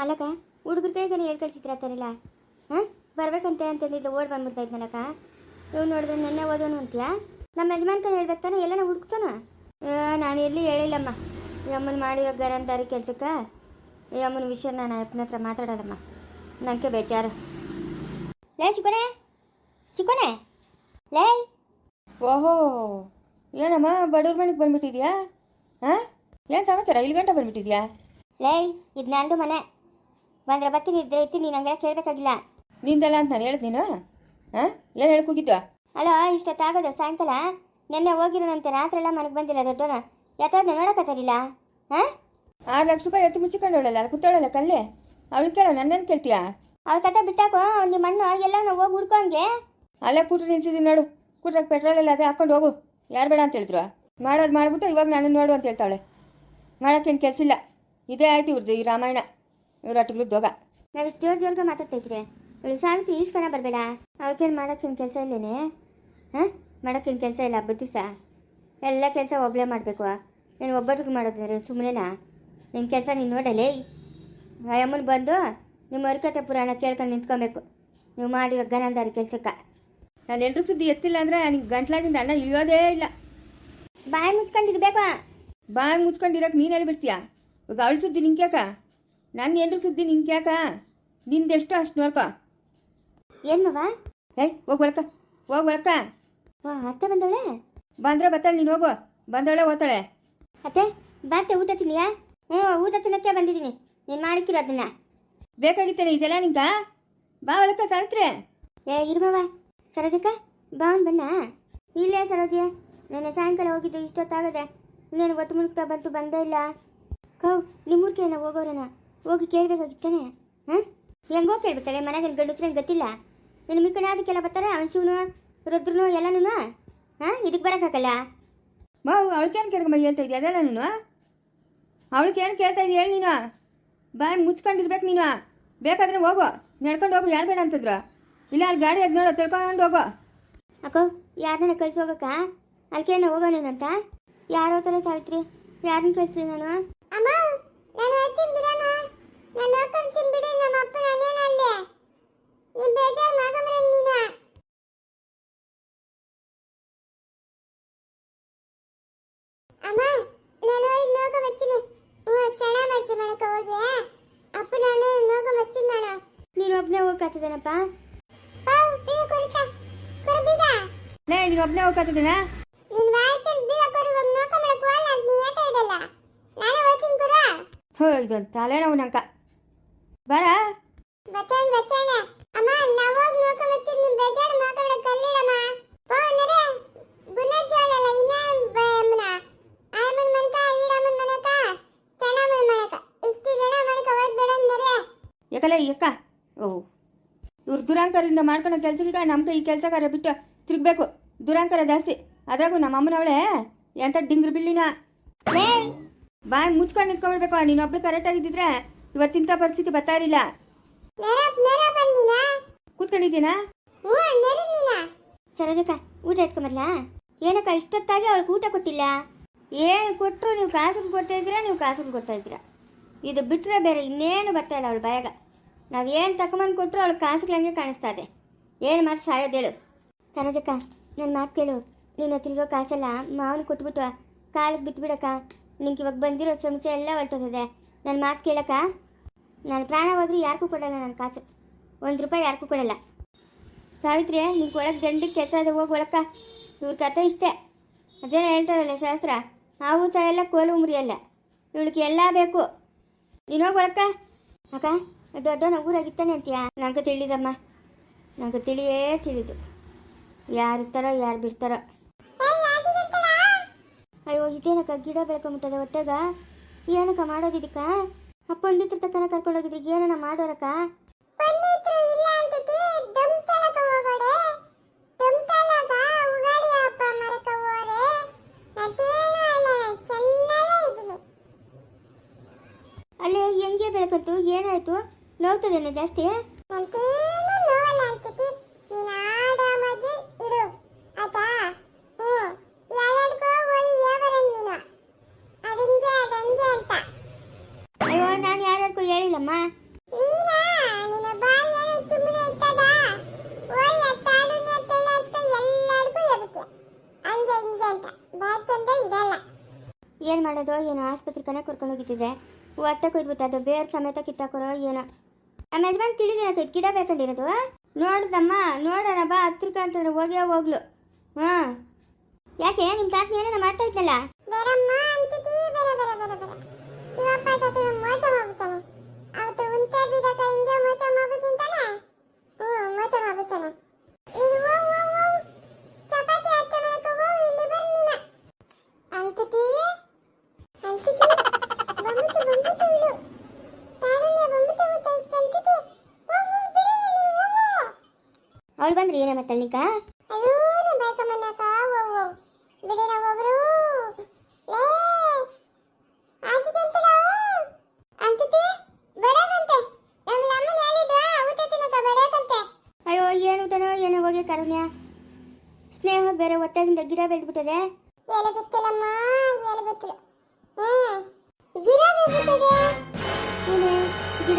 ಅಲ್ಲಕ್ಕ, ಹುಡುಗರ ಕೈಗೆ ಹೇಳಿ ಕಳ್ಸಿದ್ರ ತಾರಲ್ಲ ಹಾಂ? ಬರ್ಬೇಕಂತೆ ಅಂತಂದಿದ್ದು ಓಡ್ ಬಂದ್ಬಿಡ್ತಾ ಇದ್ನಲ್ಲಕ್ಕ. ಇವ್ ನೋಡಿದ್ರೆ ನೆನ್ನೆ ಓದೋನು ಅಂತೀಯಾ? ನಮ್ಮ ಯಜಮಾನ್ಕ ಹೇಳ್ಬೇಕು ತಾನೆ ಎಲ್ಲನ ಹುಡುಕ್ತಾನ? ನಾನು ಎಲ್ಲಿ ಹೇಳಿಲ್ಲಮ್ಮ. ಈ ಅಮ್ಮನ ಮಾಡಿರೋ ಗರಂದಾರಿ ಕೆಲ್ಸಕ್ಕೆ, ಈ ವಿಷಯ ನಾನು ಅಪ್ಪನ ಹತ್ರ ಮಾತಾಡಲ್ಲಮ್ಮ ನನಗೆ ಬೇಜಾರು. ಲೇ ಚಿಕ್ಕೋನೆ ಚಿಕ್ಕೋನೆ ಲೇ! ಓಹೋ! ಏನಮ್ಮ, ಬಡವ್ರ ಮನೆಗೆ ಬಂದ್ಬಿಟ್ಟಿದ್ಯಾ? ಹಾಂ? ಏನು ಸಮಾಚಾರ? ಇಲ್ಲಿ ಗಂಟೆ ಬಂದ್ಬಿಟ್ಟಿದ್ಯಾ? ಲೇ ಇದು ನಂದು ಮನೆ. ಬಂದ್ರೆ ಬರ್ತೀನಿ ಇದ್ರೆ ಇರ್ತೀನಿ ನೀನು ಹಂಗೆಲ್ಲ ಕೇಳಬೇಕಾಗಿಲ್ಲ. ನಿಂದಲ್ಲ ಅಂತ ನಾನು ಹೇಳಿದ್ ನೀನು? ಹಾಂ ಏನು ಹೇಳ್ಕೋಗಿದ್ದು ಅಲ್ಲ ಇಷ್ಟೊತ್ತಾಗೋದು ಸಾಯಂಕಾಲ? ನಿನ್ನೆ ಹೋಗಿರೋನಂತೆ ರಾತ್ರಿ ಎಲ್ಲ ಮನೆಗೆ ಬಂದಿಲ್ಲ ದೊಡ್ಡೋನ ಯಾತಾದ್ನ ನೋಡಕತ್ತಾರಿಲ್ಲ ಹಾಂ ಆರು ಲಕ್ಷ ರೂಪಾಯಿ ಎತ್ತು ಮುಚ್ಚಿಕೊಂಡವಳಲ್ಲ ಅಲ್ಲಿ ಕೂತಾಳಲ್ಲ ಕಲ್ಲೇ? ಅವಳು ಕೇಳೋ ನನ್ನನ್ನು ಕೇಳ್ತೀಯಾ? ಅವ್ರ ಕತೆ ಬಿಟ್ಟಾಕೋ ನಿಮ್ಮ ಮಣ್ಣು ಎಲ್ಲ ನಾವು ಹೋಗಿ ಹುಡ್ಕೊಂಗೆ ಅಲ್ಲೇ ಕೂಟ್ರು ನಿಲ್ಸಿದ್ದೀನಿ ನೋಡು. ಕೂಟ್ರಾಗ ಪೆಟ್ರೋಲ್ ಎಲ್ಲ ಅದೇ ಹಾಕೊಂಡು ಹೋಗು. ಯಾರು ಬೇಡ ಅಂತ ಹೇಳಿದ್ರು. ಮಾಡೋದು ಮಾಡಿಬಿಟ್ಟು ಇವಾಗ ನಾನು ನೋಡು ಅಂತ ಹೇಳ್ತಾಳೆ ಮಾಡೋಕ್ಕೇನು ಕೆಲಸ ಇಲ್ಲ. ಇದೇ ಆಯ್ತು ಇವ್ರದ್ದು ಈ ರಾಮಾಯಣ. ಇವ್ರ ಅಟ್ಟಿಗಳು ದೋಗ ನಾವು ಇಷ್ಟು ಜೋರ್ ಜೋರ್ಗೆ ಮಾತಾಡ್ತಾ ಇದ್ರೆ ಇವಳು ಸಾವಿತ್ರಿ ಈಶ್ಕನ ಬರಬೇಡ. ಅವ್ರಿಗೇನು ಮಾಡೋಕ್ಕೇನು ಕೆಲಸ ಇಲ್ಲೇನೆ? ಹಾಂ? ಮಾಡೋಕ್ಕೇನು ಕೆಲಸ ಇಲ್ಲ ಬುದ್ಧಿಸ ಎಲ್ಲ ಕೆಲಸ ಒಬ್ಬಳೇ ಮಾಡಬೇಕು. ನೀನು ಒಬ್ಬರಿಗೆ ಮಾಡೋದ್ರೆ ಸುಮ್ಮನೆನಾ ನಿನ್ನ ಕೆಲಸ ನೀನು ನೋಡಲೇ? ಅಮ್ಮನ ಬಂದು ನಿಮ್ಮ ಹರಿಕತೆ ಪುರಾಣ ಕೇಳ್ಕೊಂಡು ನಿಂತ್ಕೊಬೇಕು. ನೀವು ಮಾಡಿರೋ ಗನಂದಾರಿ ಕೆಲಸಕ್ಕೆ. ನಾನು ಎಲ್ಲರೂ ಸುದ್ದಿ ಎತ್ತಿಲ್ಲ ಅಂದರೆ ನನಗೆ ಗಂಟ್ಲಾಗಿಂದ ಅನ್ನ ಇಳಿಯೋದೇ ಇಲ್ಲ. ಬಾಯಿ ಮುಚ್ಕೊಂಡಿರ್ಬೇಕು. ಬಾಯಿ ಮುಚ್ಕೊಂಡಿರಕ್ಕೆ ನೀನೆಲ್ಲಿ ಬಿಡ್ತೀಯಾ? ಇವಾಗ ಅವಳು ಸುದ್ದಿ ನಿಂಕ್ಯಾಕ ನನ್ನ ಏನ್ರ ಸುದ್ದಿ ನಿಂಕ್ಯಾಕ ನಿಂದೆಷ್ಟು ಅಷ್ಟು ನೋಡ್ಕೊ. ಏನು ಮವ? ಏಯ್ ಹೋಗಿ ಒಳಕ ಹೋಗಿ ಒಳಕ ವಾ ಅತ್ತೆ ಬಂದವಳೆ? ಬಂದ್ರೆ ಬತ್ತಾಳೆ ನೀನು ಹೋಗು. ಬಂದವಳೆ ಓದ್ತಾಳೆ ಅತ್ತೆ ಬಾತೆ ಊಟ ತಿನ್ನಿಯಾ ಹ್ಞೂ ಊಟ ತಿನ್ನಕ್ಕೆ ಬಂದಿದ್ದೀನಿ. ನೀನು ಮಾಡಿಕ್ಕಿರೋ ಅದನ್ನ. ಬೇಕಾಗಿತ್ತೇನೆ ಇದೆಲ್ಲ ನಿಂಗ? ಬಾ ಒಳಕ ಸಾವಿತ್ರಿ. ಏ ಇರ್ಬವ ಸರೋಜಕ್ಕ ಬಾ ಬನ್ನ. ಇಲ್ಲೇ ಸರೋಜ. ನೆನ್ನೆ ಸಾಯಂಕಾಲ ಹೋಗಿದ್ದು ಇಷ್ಟೊತ್ತಾಗದೆ. ಇನ್ನೇನು ಒತ್ತು ಮುಳುಗ್ತಾ ಬಂತು ಬಂದೇ ಇಲ್ಲ. ಕೌ ನಿಮ್ಮೂರ್ಗೆ ಏನೋ ಹೋಗೋರನ? ಹೋಗಿ ಕೇಳಬೇಕಾಗಿತ್ತಾನೆ. ಹಾಂ? ಹೆಂಗೋ ಕೇಳ್ಬೇಕಾರೆ ಮನೆಗೆ ಗಂಡಸ್ರೇನು ಗೊತ್ತಿಲ್ಲ. ನಿನ್ನ ಮಿಕ್ಕನ ಅದಕ್ಕೆಲ್ಲ ಬರ್ತಾರೆ? ಅವನ ಶಿವನು ರುದ್ರನು ಎಲ್ಲನೂ ಹಾಂ? ಇದಕ್ಕೆ ಬರೋಕ್ಕಾಗಲ್ಲ? ಮಾವು ಅವಳಿಗೇನು ಕೇಳ್ಕೊಂಬ ಹೇಳ್ತಾ ಇದೆಯಾ? ಅದೆಲ್ಲ ನೀನು? ಅವಳಿಗೇನು ಕೇಳ್ತಾ ಇದೆಯಾ? ಹೇಳಿ ನೀನು. ಬಾಯಿ ಮುಚ್ಕೊಂಡಿರ್ಬೇಕು ನೀನು. ಬೇಕಾದ್ರೆ ಹೋಗು. ನಡ್ಕೊಂಡು ಹೋಗು. ಯಾರು ಬೇಡ ಅಂತಂದ್ರು? ಇಲ್ಲ ಅಲ್ಲಿ ಗಾಡಿ ಅದು ನೋಡು ತಿಳ್ಕೊಂಡು ಹೋಗು. ಅಕ್ಕೋ ಯಾರನ್ನ ಕಳ್ಸಿ ಹೋಗಕ್ಕ? ಅಲ್ಕೇನ ಹೋಗೋಣೇನಂತ ಯಾರೋ ತರ ಸಾವಿತ್ರಿ? ಯಾರನ್ನ ಕಳ್ಸಿ ನಾನು? ಅಮ್ಮ ನಾನು ಹಚ್ಚಿನ ಬಿಡಮ್ಮ. ನಾನು ನೋಡ್ಕೊಂತೀನಿ ಬಿಡಿ ನಮ್ಮ ಅಪ್ಪ ನಾನೇನಲ್ಲೇ ನೀ ಬೇಜಾರು ಮಾಡ್ಕೊಂಬರ ನೀನು. ಅಮ್ಮ ನಾನು ಹೋಗಿ ನೋಡ್ಕೊ ಬರ್ತೀನಿ ಹ್ಞೂ ಚೆನ್ನಾಗಿ ಮಚ್ಚಿ ಮಾಡಕ ಹೋಗಿ. ಅಪ್ಪ ನಾನು ನೋಡ್ಕೊ ಬರ್ತೀನಿ ನಾನು. ನೀನು ಒಬ್ಬನೇ ಹೋಗಕ್ಕಾಗ್ತದೇನಪ್ಪ ಲೇ ನೀನು ಒಬ್ಬನೇ ಹೋಗ್ಕತ್ತಿದ್ದೀನ ನಿನ್ ವಾಚನ್ ಬೀಗ ಕೊರಿ ಒಂದು ನೋಕ ಮಾಡಕ್ ಹೋಗಲ್ಲ ಅಂತ ನೀ ಏಟ ಇಡಲ್ಲ ನಾನು ಹೋಗ್ತೀನಿ ಕುರ ಥೋ ಇದೊಂದು ತಲೆನೋವು ನಂಕ ಬರ? ಬಚಾನ್ ಬಚಾನ ಅಮ್ಮ ನಾವು ಹೋಗಿ ನೋಕ ಮಚ್ಚಿ ನಿಮ್ ಬೇಜಾರು ಮಾತಾಡ ಕಲ್ಲಿಡಮ್ಮ ಪೋ ನರೆ ಗುಣಜಾಲಲ್ಲ ಇನ್ನ ಬಮ್ಮನ ಆಮನ್ ಮನಕ ಈಡಮನ್ ಮನಕ ಚೆನ್ನಮನ್ ಮನಕ. ಇಷ್ಟು ಜನ ಮನಕ ಹೋಗ್ಬೇಡ ನರೆ ಯಾಕಲ್ಲ ಅಕ್ಕ? ಓ. ಇವ್ರು ದುರಾಂಕರಿಂದ ಮಾಡ್ಕೊಳೋ ಕೆಲಸಕ್ಕೆ ನಮ್ಗೆ ಈ ಕೆಲಸಗಾರ ಬಿಟ್ಟು ತಿರುಗಬೇಕು. ದುರಾಂಕರ ಜಾಸ್ತಿ. ಅದ್ರಾಗು ನಮ್ಮ ಅಮ್ಮನವಳೆ ಎಂಥ ಡಿಂಗ್ರ ಬಿಲ್ಲಿನ? ಬಾಯಿ ಮುಚ್ಕೊಂಡು ನಿಂತ್ಕೊಂಡ್ಬಿಡ್ಬೇಕು ನೀನು ಒಬ್ಳು ಕರೆಕ್ಟ್ ಆಗಿದ್ದಿದ್ರೆ ಇವತ್ತಿನ ಪರಿಸ್ಥಿತಿ ಬರ್ತಾ ಇರಲಿಲ್ಲ. ಕೂತ್ಕೊಂಡಿದ್ದೀನಾ? ಸರೋಜಕ್ಕ ಊಟ ಎತ್ಕೊಂಬರ್ಲ? ಏನಕ್ಕ ಇಷ್ಟೊತ್ತಾಗಿ ಅವಳಿಗೆ ಊಟ ಕೊಟ್ಟಿಲ್ಲ? ಏನು ಕೊಟ್ಟರು ನೀವು ಕಾಸು ಕೊಡ್ತಾ ಇದ್ದೀರಾ ನೀವು ಕಾಸು ಕೊಡ್ತಾ ಇದ್ದೀರಾ? ಇದು ಬಿಟ್ಟರೆ ಬೇರೆ ಇನ್ನೇನು ಬರ್ತಾ ಇಲ್ಲ ಅವಳು ಬಾಯಾಗ. ನಾವು ಏನು ತಗೊಂಬಂದು ಕೊಟ್ಟರು ಅವಳು ಕಾಸುಗಳಂಗೆ ಕಾಣಿಸ್ತಾ ಇದೆ. ಏನು ಮಾಡಿ ಸಾಯೋದೇಳು ಸರೋಜಕ್ಕ ನನ್ನ ಮಾತು ಕೇಳು. ನೀನು ಹತ್ರ ಇರೋ ಕಾಸೆಲ್ಲ ಮಾವನ ಕೊಟ್ಬಿಟ್ಟು ಕಾಲಿಗೆ ಬಿಟ್ಬಿಡಕ್ಕ ನಿಂಗೆ ಇವಾಗ ಬಂದಿರೋ ಸಮಸ್ಯೆ ಎಲ್ಲ ಹೊರಟೋಗಿದೆ. ನನ್ನ ಮಾತು ಕೇಳಕ್ಕ? ನಾನು ಪ್ರಾಣ ಹೋದ್ರೂ ಯಾರಿಗೂ ಕೊಡಲ್ಲ ನನ್ನ ಕಾಸು. ಒಂದು ರೂಪಾಯಿ ಯಾರಿಗೂ ಕೊಡಲ್ಲ. ಸಾವಿತ್ರಿ, ನಿಂಗೆ ಒಳಗೆ ಗಂಡಿಗೆ ಕೆಲಸ ಇದೆ ಹೋಗಿ ಒಳಕ್ಕ. ಇವ್ರ ಕತೆ ಇಷ್ಟೇ. ಅದೇನೋ ಹೇಳ್ತಾರಲ್ಲ ಶಾಸ್ತ್ರ? ಹಾವು ಸಹ ಎಲ್ಲ ಕೋಲು ಮುರಿಯಲ್ಲ. ಇವಳಿಗೆ ಎಲ್ಲ ಬೇಕು. ನೀನು ಹೋಗಿ ಒಳಕ್ಕ. ಅಕ್ಕ ದೊಡ್ಡ ನಗೂರಾಗಿತ್ತಾನೆ ಅಂತೀಯ? ನನಗೆ ತಿಳಿದಮ್ಮ ನಂಗೆ ತಿಳಿಯೇ ತಿಳಿದು. ಯಾರು ಇರ್ತಾರೋ ಯಾರು ಬಿಡ್ತಾರೋ. ಅಯ್ಯೋ ಇದೇನಕ್ಕ? ಗಿಡ ಬೆಳ್ಕೊಂಬಿಟ್ಟದ ಒಟ್ಟಾಗ? ಏನಕ್ಕ ಮಾಡೋದಿದಕ್ಕ ಅಪ್ಪ ಇಲ್ಲಿತ್ರ ತಕ್ಕನ ಕರ್ಕೊಂಡೋಗಿದ್ರಿ ಏನನ ಮಾಡೋರಕ್ಕ? ಅಲ್ಲೇ ಹೆಂಗೆ ಬೆಳಕಂತು? ಏನಾಯ್ತು? ನೋವ್ತದೇನೆ ಜಾಸ್ತಿ? ಏನು ಮಾಡೋದು? ಏನೋ ಆಸ್ಪತ್ರೆ ಕನೆ ಕರ್ಕೊಂಡು ಹೋಗಿದ್ದಿದೆ. ಹೊಟ್ಟೆ ಅದು ಬೇರೆ ಸಮೇತ ಕಿತ್ತಾಕೊರೋ ಏನೋ. ನಮ್ಮ ಯಜಮಾನ್ ತಿಳಿದಿರತ್ತೆ ಗಿಡ ಬೇಕಂಡಿರೋದು? ನೋಡ್ದಮ್ಮ, ನೋಡೋಣ ಬಾ, ಹತ್ರಕ್ಕೆ ಅಂತಂದ್ರೆ ಹೋಗೇ ಹೋಗ್ಲು. ಹಾ. ಯಾಕೆ ನಿಮ್ಮ ತಾತ ಏನೇನೋ ಮಾಡ್ತಾ ಇದ್ನಲ್ಲ? ಮೋಸ ಹೋಗ್ತಾನೆ ಅವತ್ತು ಉಂಟೆ ಬೀದಕ ಹಿಂಗೆ ಮೋಸ ಮಾಡ್ಬಿಡ್ತಾನೆ ಹ್ಞೂ ಮೋಸ ಮಾಡ್ಬಿಡ್ತಾನೆ ಇಲ್ಲಿ ಹೋಗ್ ಹೋಗ್ ಹೋಗ್ ಚಪಾತಿ ಅರ್ಥ ಮಾಡಕ್ಕೆ ಹೋಗು ಇಲ್ಲಿ ಬರ್ ನೀನ ಅಂತಿತಿ ಅಂತಿತಿ ಬಂದ್ಬಿಟ್ಟು ಬಂದ್ಬಿಟ್ಟು ಇಳು ತಾರಣ್ಯ ಬಂದ್ಬಿಟ್ಟು ಗೊತ್ತಾಯ್ತು ಅಂತಿತಿ ಹೋಗ್ ಹೋಗ್ ಬಿಡಿ ನೀನು ಹೋಗು ಅವಳು ಬಂದ್ರೆ ಏನೇ ಮಾಡ್ತಾಳೆ ನಿಕ್ಕ ಅಯ್ಯೋ ಏನು ಊಟನೋ ಏನೋ ಹೋಗಿ ಕರುಣ್ಯ. ಸ್ನೇಹ ಬೇರೆ ಹೊಟ್ಟೆಗಿಂದ ಗಿಡ ಬೆಳೆದ್ಬಿಟ್ಟದೆ. ಎಲೆ ಬಿತ್ತಲಮ್ಮ ಎಲೆ ಬಿತ್ತಲು ಹ್ಮ್ ಗಿಡ ನೀನೆ ಗಿಡ